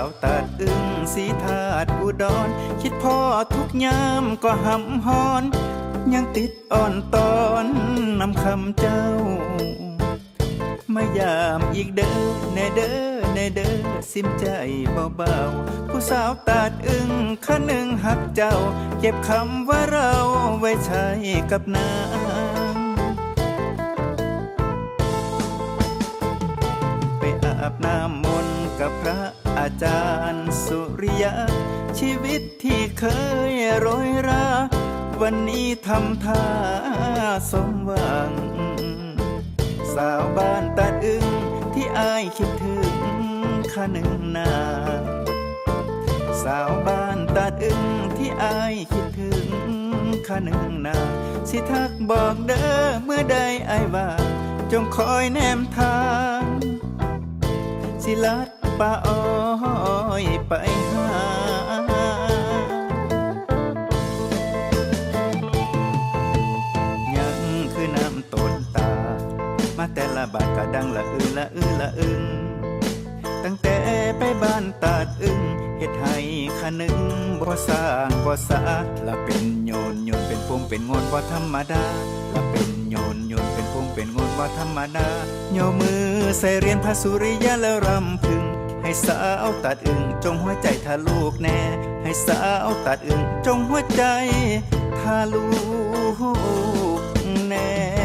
าวตัดอึ้งสีธาตุอุดร คิดพ่อทุกยามก็หำฮอน ยังติดอ่อนตอนนำคำเจ้า มายามอีกเด้อแน่เด้อแน่เด้อสิมใจเบาๆผู้สาวตัดอึ้งข้าหนึ่งหักเจ้า เก็บคำว่าเราไว้ใช้กับนางไปอาบน้ำมนต์กับพระ อาจารย์สุริยะ ชีวิตที่เคยโรยรา วันนี้ทำท่าสมหวัง สาวบ้านตัดอึ้งที่อายคิดถึงข้าหนึ่งนางสาวบ้านตัดอึ้งที่อายคิดถึงข้าหนึ่งนางสิทักบอกเด้อเมื่อใดอายว่า จงคอยแนมทาง สิลัด ป่าอ้อยไปหา ยังคือน้ำต้นตา มาแต่ละบาทก็ดังละอือละอือละอึงตั้งแต่ไปบ้านตาดอึงเฮ็ดให้ขนึงบ่สร้างบ่สาละเป็นโยนโยนเป็นพงเป็นงนบ่ธรรมดาละเป็นโยนโยนเป็นพงเป็นงนบ่ธรรมดาโยมือใส่เรียนพระสุริยะแล้วรำพึง ให้สาวตัดอึงจงหัวใจทะลูกแน่ ให้สาวตัดอึงจงหัวใจทะลูกแน่